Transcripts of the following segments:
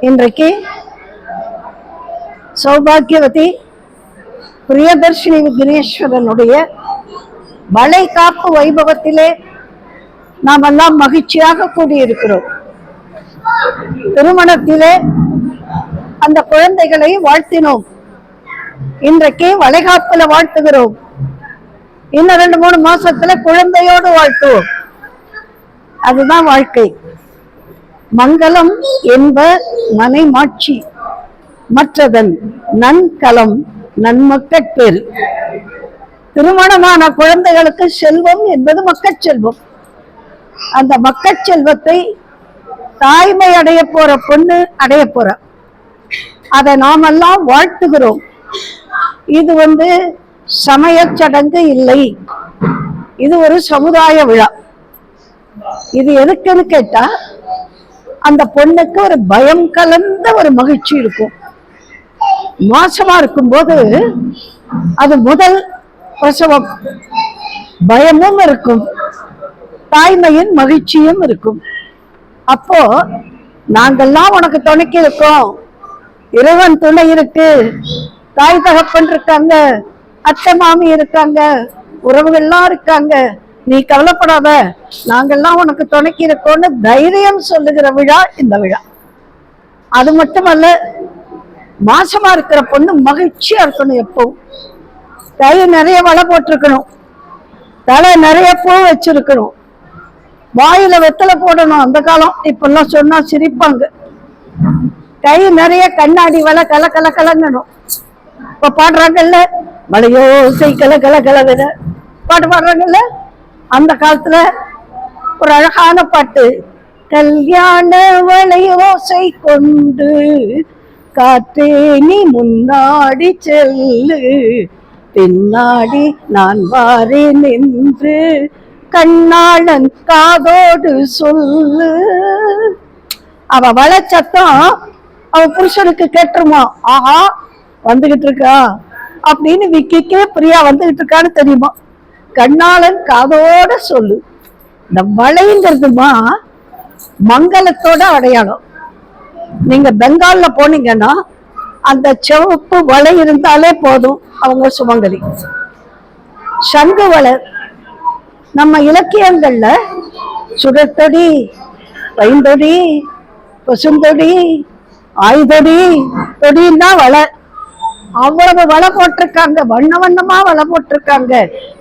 இன்றைக்கு சௌபாகியவதி பிரியதர்ஷினி விக்னேஸ்வரனுடைய வளைகாப்பு வைபவத்திலே நாம் எல்லாம் மகிழ்ச்சியாக கூடியிருக்கிறோம். திருமணத்திலே அந்த குழந்தைகளை வாழ்த்தினோம். இன்றைக்கு வளைகாப்புல வாழ்த்துகிறோம். இன்னும் ரெண்டு மூணு மாசத்துல குழந்தையோடு வாழ்த்துவோம். அதுதான் வாழ்க்கை. மங்களம் என்ப மனைமாட்சி. மற்றதன் நன்கலம் நன்மக்கட்பேறு திருமணமான குழந்தைகளுக்கு செல்வம் என்பது மக்கட்செல்வம் அந்த மக்கச்செல்வத்தை தாய்மை அடைய போற பொண்ணு அடைய போற. அதை நாமெல்லாம் வாழ்த்துகிறோம். இது வந்து சமய சடங்கு இல்லை. இது ஒரு சமுதாய விழா. இது எதுக்குன்னு கேட்டா அந்த பொண்ணுக்கு ஒரு பயம் கலந்த ஒரு மகிழ்ச்சி இருக்கும். மாசமா இருக்கும்போது அது முதல் பிரசவம். பயமும் இருக்கும். தாய்மையின் மகிழ்ச்சியும் இருக்கும். அப்போ நாங்கெல்லாம் உனக்கு துணைக்கு இருக்கோம். இறைவன் துணை இருக்கு. தாய் தகப்பன் இருக்காங்க. அத்தை மாமி இருக்காங்க. உறவுகள்லாம் இருக்காங்க. நீ கவலைப்படாத. நாங்கள்லாம் உனக்கு துணைக்கு இருக்கோம்னு தைரியம் சொல்லுகிற விழா இந்த விழா. அது மட்டுமல்ல மாசமா இருக்கிற பொண்ணு மகிழ்ச்சியா இருக்கணும் எப்பவும். கை நிறைய வலை போட்டிருக்கணும். தலை நிறைய பூ வச்சிருக்கணும். வாயில வெத்தலை போடணும் அந்த காலம். இப்பெல்லாம் சொன்னா சிரிப்பாங்க. கை நிறைய கண்ணாடி வலை கல கல கலங்கணும். இப்ப பாடுறாங்கல்ல மலையோசை கல கல கலவிட பாட்டு பாடுறாங்கல்ல? அந்த காலத்துல ஒரு அழகான பாட்டு கல்யாண வளையோசை கொண்டு காற்றே நீ முன்னாடி செல்லு பின்னாடி நான் வாரேன் என்று கண்ணாளன் காதோடு சொல்லு. அவ வளச்சத்தம் அவ புருஷனுக்கு கேட்டுருமா ஆஹா வந்துகிட்டு இருக்கா? அப்படின்னு விக்கிக்கே பிரியா வந்துகிட்டு இருக்கான்னு தெரியுமா. கண்ணாளன் காதோட சொல்லு. இந்த வளைங்கிறதுமா மங்களத்தோட அடையாளம். நீங்க பெங்கால்ல போனீங்கன்னா அந்த சிவப்பு வலை இருந்தாலே போதும் அவங்க சுமங்கலி. சங்கு வலை. நம்ம இலக்கியங்கள்ல சுடத்தொடி பைந்தொடி பசுந்தொடி ஆயுதொடி தொடின்னா வலை. அவ்வளவு வலை போட்டிருக்காங்க. வண்ண வண்ணமா வலை போட்டிருக்காங்க.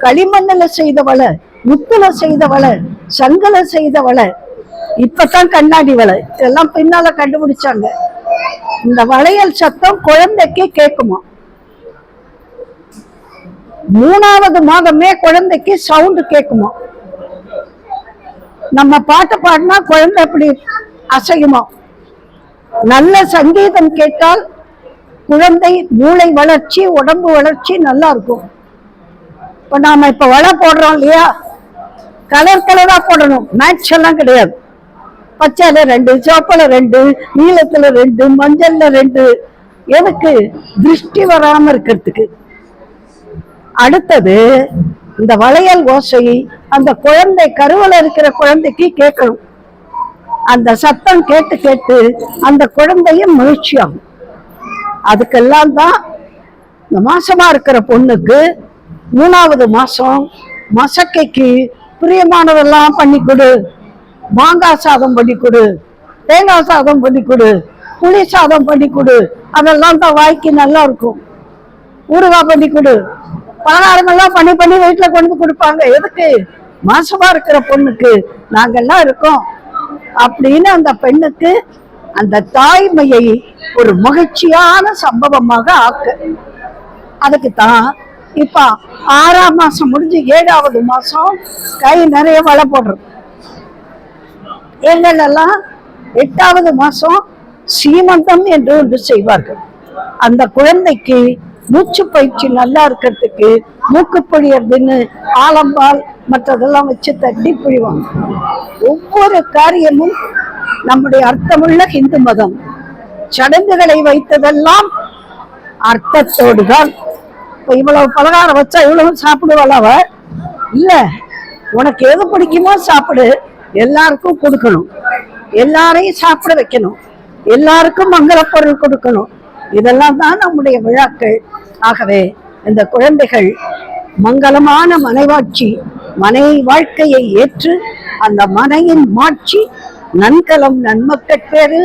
களிமண்ணுல செய்த வலை முத்துல செய்த வலை சங்கல செய்த வலை. இப்பதான் கண்ணாடி வலை. இதெல்லாம் பின்னால கண்டுபிடிச்சாங்க. இந்த வளையல் சத்தம் குழந்தைக்கு கேட்குமா மூணாவது மாதமே குழந்தைக்கு சவுண்ட் கேட்குமா நம்ம பாட்டு பாடினா குழந்தை அப்படி அசையுமா? நல்ல சங்கீதம் கேட்டால் குழந்தை மூளை வளர்ச்சி உடம்பு வளர்ச்சி நல்லா இருக்கும் இப்போ நாம் இப்போ வலை போடுறோம் இல்லையா? கலர் கலராக போடணும். மேட்ச் எல்லாம் கிடையாது. பச்சையில ரெண்டு சோப்பில் ரெண்டு நீளத்தில் ரெண்டு மஞ்சளில் ரெண்டு. எதுக்கு? திருஷ்டி வராமல் இருக்கிறதுக்கு. அடுத்தது இந்த வளையல் ஓசை அந்த குழந்தை கருவில் இருக்கிற குழந்தைக்கு கேட்கணும். அந்த சத்தம் கேட்டு கேட்டு அந்த குழந்தையும் மகிழ்ச்சியாகும். அதுக்கெல்லாம் தான் இந்த மாசமா இருக்கிற பொண்ணுக்கு மூணாவது மாசம் மசக்கைக்கு பிரியமானதெல்லாம் பண்ணி கொடு. மாங்காய் சாதம் பண்ணி கொடு. தேங்காய் சாதம் பண்ணி கொடு. புளி சாதம் பண்ணி கொடு. அதெல்லாம் தான் வாய்க்கு நல்லா இருக்கும். ஊறுகாய் பண்ணி கொடு. பலகாரமெல்லாம் பண்ணி பண்ணி வீட்டில் கொண்டு வந்து கொடுப்பாங்க. எதுக்கு? மாசமா இருக்கிற பொண்ணுக்கு நாங்கெல்லாம் இருக்கோம். அப்படின்னு அந்த பெண்ணுக்கு அந்த தாய்மையை ஒரு மகிழ்ச்சியான சம்பவமாக ஆக்க. அதுக்கு தான் இப்ப ஆறாம் மாசம் முடிஞ்சு ஏழாவது மாசம் கை நிறைய வலை போடுறது. எங்களெல்லாம் எட்டாவது மாசம் சீமந்தம் என்று ஒன்று செய்வார்கள். அந்த குழந்தைக்கு மூச்சு பயிற்சி நல்லா இருக்கிறதுக்கு மூக்கு பிழியறதுன்னு ஆலம்பால் மற்றதெல்லாம் வச்சு தட்டி பிழிவாங்க. ஒவ்வொரு காரியமும் நம்முடைய அர்த்தமுள்ள ஹிந்து மதம். சடங்குகளை வைத்ததெல்லாம் அர்த்தத்தோடு தான். இப்போ இவ்வளவு பலகாரம் வச்சா இவ்வளவு சாப்பிடுவாள் அவ? இல்ல. உனக்கு எது பிடிக்குமோ சாப்பிடு. எல்லாருக்கும் கொடுக்கணும். எல்லாரையும் சாப்பிட வைக்கணும். எல்லாருக்கும் மங்கள பொருள் கொடுக்கணும். இதெல்லாம் தான் நம்முடைய விழாக்கள். ஆகவே இந்த குழந்தைகள் மங்களமான மனைவாட்சி மனை வாழ்க்கையை ஏற்று அந்த மனையின் மாட்சி நன்கலம் நன்மக்கட்பேரு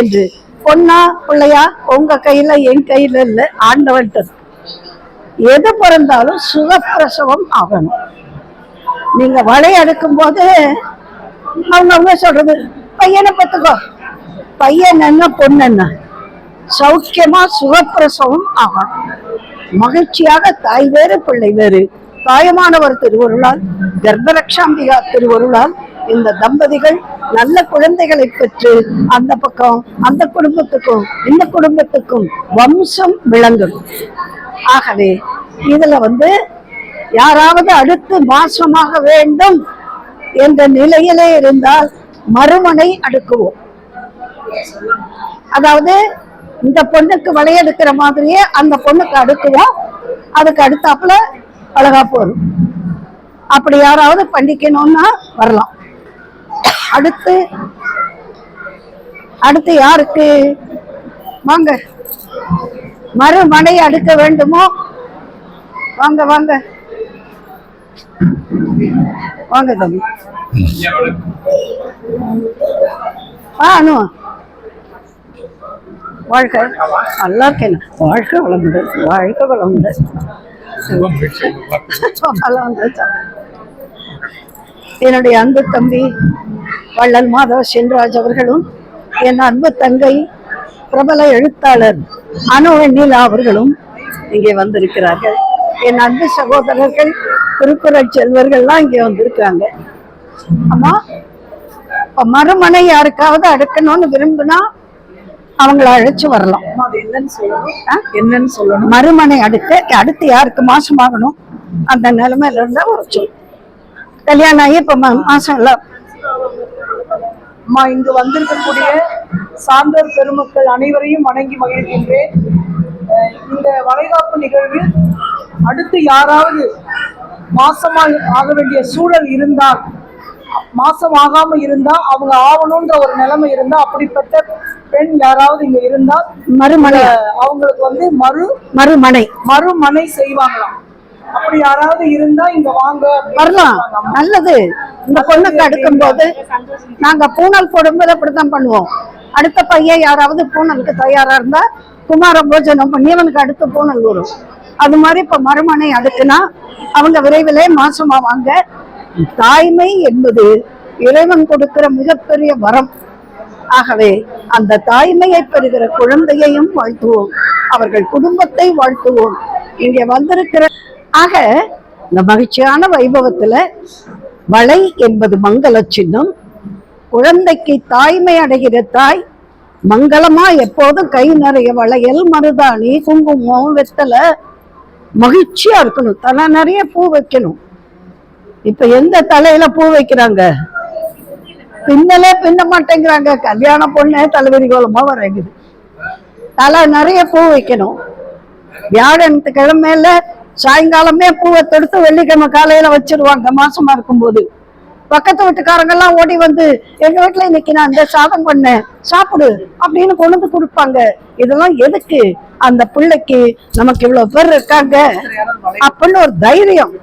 என்று. பொண்ணா பிள்ளையா? உங்க கையில என் கையில இல்ல ஆண்டவன்ட்டு. எது பிறந்தாலும் சுகப்பிரசவம் ஆகணும். நீங்க வலை அடுக்கும் போது அவங்க சொல்றது பையனை பத்துக்கோ பையன் என்ன பொண்ணு என்ன? சௌக்கியமா சுகப்பிரசவம் ஆகணும். மகிழ்ச்சியாக தாய் வேறு பிள்ளை வேறு. தாயமானவர் திருவருளால் கர்ப்பரக்ஷாம்பிகா திருவருளால் இந்த தம்பதிகள் நல்ல குழந்தைகளை பெற்று அந்த பக்கம் அந்த குடும்பத்துக்கும் இந்த குடும்பத்துக்கும் வம்சம் விளங்கும். ஆகவே இதுல வந்து யாராவது அடுத்து மாசமாக வேண்டும் என்ற நிலையிலே இருந்தால் மறுமனை அடுக்குவோம். அதாவது இந்த பொண்ணுக்கு வளையெடுக்கிற மாதிரியே அந்த பொண்ணுக்கு அடுக்குவோம். அதுக்கு அடுத்தாப்புல அழகா வரும் அப்படி யாராவது பண்ணிக்கணும்னா வரலாம். அடுத்து அடுத்து யாருக்கு? வாங்க. மறுமனை அடுக்க வேண்டுமோ? வாங்க வாங்க. வாங்க தம்பி. ஆ அனு. வாழ்க நல்லா இருக்கேன். வாழ்க வளமுண்டு வாழ்க வளமுண்டு வளமுண்டு என்னுடைய அன்பு தம்பி வள்ளல் மாதவ சென்ராஜ் அவர்களும் என் அன்பு தங்கை பிரபல எழுத்தாளர் அனு வெண்ணிலா அவர்களும் இங்கே வந்திருக்கிறார்கள். என் அன்பு சகோதரர்கள் திருக்குறள் செல்வர்கள்லாம் இங்கே வந்திருக்காங்க அம்மா இப்ப மறுமனை யாருக்காவது அடுக்கணும்னு விரும்பினா அவங்கள அழைச்சு வரலாம். என்னன்னு சொல்லணும்? என்னன்னு சொல்லணும்? மறுமனை அடுக்க அடுத்து யாருக்கு மாசம் ஆகணும் அந்த நிலைமையில இருந்தா ஒரு சொல் கல்யாணம் ஆகி இப்ப மாசம் எல்லாம் அம்மா இங்கு வந்திருக்கக்கூடிய சான்றோர் பெருமக்கள் அனைவரையும் வணங்கி மகிழ்கின்றேன். இந்த வளைகாப்பு நிகழ்வில் அடுத்து யாராவது மாசமா ஆக வேண்டிய சூழல் இருந்தால் மாசம் ஆகாம இருந்தா அவங்க ஆகணும்ன்ற ஒரு நிலைமை இருந்தா அப்படிப்பட்ட பெண் யாராவது இங்க இருந்தால் மறுமனை. அவங்களுக்கு வந்து மறு மறுமனை. மறுமனை செய்வாங்களாம். அப்படி யாராவது இருந்தா இங்க வாங்க வரலாம். நல்லது. இந்த பொண்ணுக்கு அடுக்கும் போது நாங்க பூனல் போடும்போது அப்படித்தான் பண்ணுவோம். அடுத்த பையன் யாராவது பூனலுக்கு தயாரா இருந்தா குமார போஜனம் பண்ணி அவனுக்கு அடுத்த பூனல் வரும். அது மாதிரி இப்ப மறுமனை அடுக்குனா அவங்க விரைவிலே மாசமாவாங்க தாய்மை என்பது இறைவன் கொடுக்கிற மிகப்பெரிய வரம். ஆகவே அந்த தாய்மையை பெறுகிற குழந்தையையும் வாழ்த்துவோம். அவர்கள் குடும்பத்தை வாழ்த்துவோம். இங்கே வந்திருக்கிற ஆக இந்த மகிழ்ச்சியான வைபவத்துல வளை என்பது மங்கள சின்னம். குழந்தைக்கு தாய்மை அடைகிற தாய் மங்களமா எப்போதும் கை நிறைய வளையல் மருதாணி குங்குமம் வெத்தலை. மகிழ்ச்சியா இருக்கணும். தலை நிறைய பூ வைக்கணும். இப்ப எந்த தலையில பூ வைக்கிறாங்க? பின்னலே பின்ன மாட்டேங்கிறாங்க. கல்யாண பொண்ணே தலைவரி கோலமா வரைக்குது. தலை நிறைய பூ வைக்கணும். வியாழன் கிழமையில சாயங்காலமே பூவை தொடுத்து வெள்ளிக்கிழமை காலையில வச்சிருவாங்க. மாசமா இருக்கும்போது. பக்கத்து வீட்டுக்காரங்க எல்லாம் ஓடி வந்து எங்க வீட்டுல இன்னைக்கு நான் இந்த சாதம் பண்ணேன். சாப்பிடு. அப்படின்னு கொண்டு வந்து கொடுப்பாங்க. இதெல்லாம் எதுக்கு? அந்த பிள்ளைக்கு நமக்கு இவ்வளவு பேர் இருக்காங்க. அப்படின்னு ஒரு தைரியம்.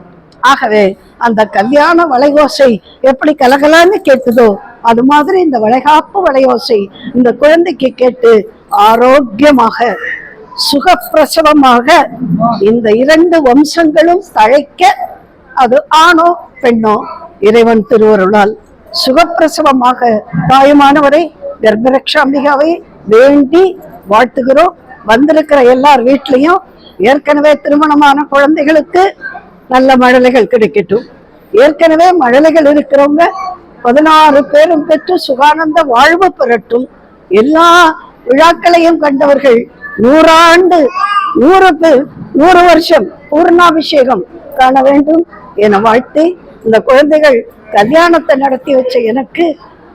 ஆகவே அந்த கல்யாண வளைகோசை எப்படி கலகலான்னு கேட்டுதோ அது மாதிரி இந்த வளைகாப்பு வளையோசை இந்த குழந்தைக்கு கேட்டு ஆரோக்கியமாக சுகப்பிரசவமாக இந்த இரண்டு வம்சங்களும் தழைக்க அது ஆணோ பெண்ணோ இறைவன் திருவருளால் சுகப்பிரசவமாக தாயுமானவரை கர்ப்பரக்ஷாம்பிகாவை வேண்டி வாழ்த்துகிறோம். வந்திருக்கிற எல்லார் வீட்லயும் ஏற்கனவே திருமணமான குழந்தைகளுக்கு நல்ல மழலைகள் கிடைக்கட்டும். ஏற்கனவே மழலைகள் இருக்கிறவங்க பதினாறு பேரும் பெற்று சுகானந்த வாழ்வு பெறட்டும். எல்லா விழாக்களையும் கண்டவர்கள் நூறாண்டு நூறு நூறு வருஷம் பூர்ணாபிஷேகம் காண வேண்டும் என வாழ்த்தி இந்த குழந்தைகள் கல்யாணத்தை நடத்தி வச்ச எனக்கு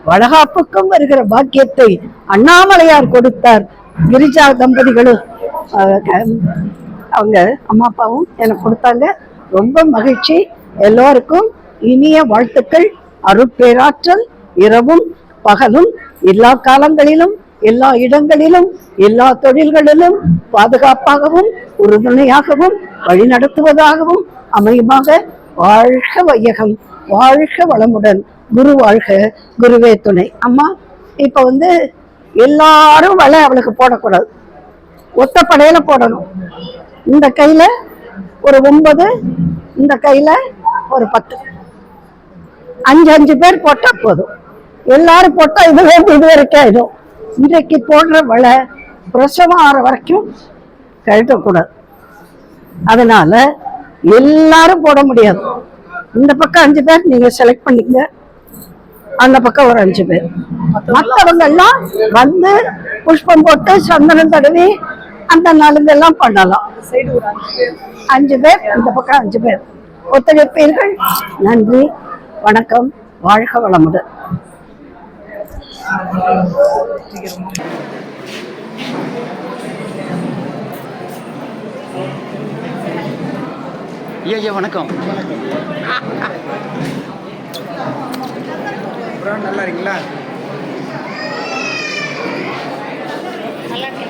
வளகாப்புக்கும் வருகிற பாக்கியத்தை அண்ணாமலையார் கொடுத்தார். கிரிஜா தம்பதிகளும் அவங்க அம்மா அப்பாவும் எனக்கு கொடுத்தாங்க. ரொம்ப மகிழ்ச்சி. எல்லோருக்கும் இனிய வாழ்த்துக்கள். அருட்பேராற்றல் இரவும் பகலும் எல்லா காலங்களிலும் எல்லா இடங்களிலும் எல்லா தொழில்களிலும் பாதுகாப்பாகவும் உறுதுணையாகவும் வழிநடத்துவதாகவும் அமையுமாக வாழ்க வையகம் வாழ்க வளமுடன். குரு வாழ்க குருவே துணை. அம்மா இப்ப வந்து எல்லாரும் வலை அவளுக்கு போடக்கூடாது. ஒத்த படையில போடணும். இந்த கையில ஒரு ஒன்பது இந்த கையில ஒரு பத்து. அஞ்சு அஞ்சு பேர் போட்டா போதும். எல்லாரும் போட்டா இதுவே இது வரைக்கும் ஆயிடும் இன்றைக்கு போடுற வலை பிரசவம் ஆகிற வரைக்கும் கழட்டக்கூடாது அதனால எல்லாரும் போட முடியாது. இந்த பக்கம் அஞ்சு பேர் நீங்க செலக்ட் பண்ணிக்க அந்த பக்கம் ஒரு அஞ்சு பேர். மற்றவங்க எல்லாம் வந்து புஷ்பம் போட்டு சந்தனம் தடவி அந்த நலுங்கெல்லாம் பண்ணலாம். அஞ்சு பேர் அஞ்சு பேர் இந்த பக்கம் அஞ்சு பேர். ஒத்துழைப்பீர்கள். நன்றி வணக்கம் வாழ்க வளமுடன். ஐயா ஐயா வணக்கம். நல்லா இருக்கீங்களா? போட்டோ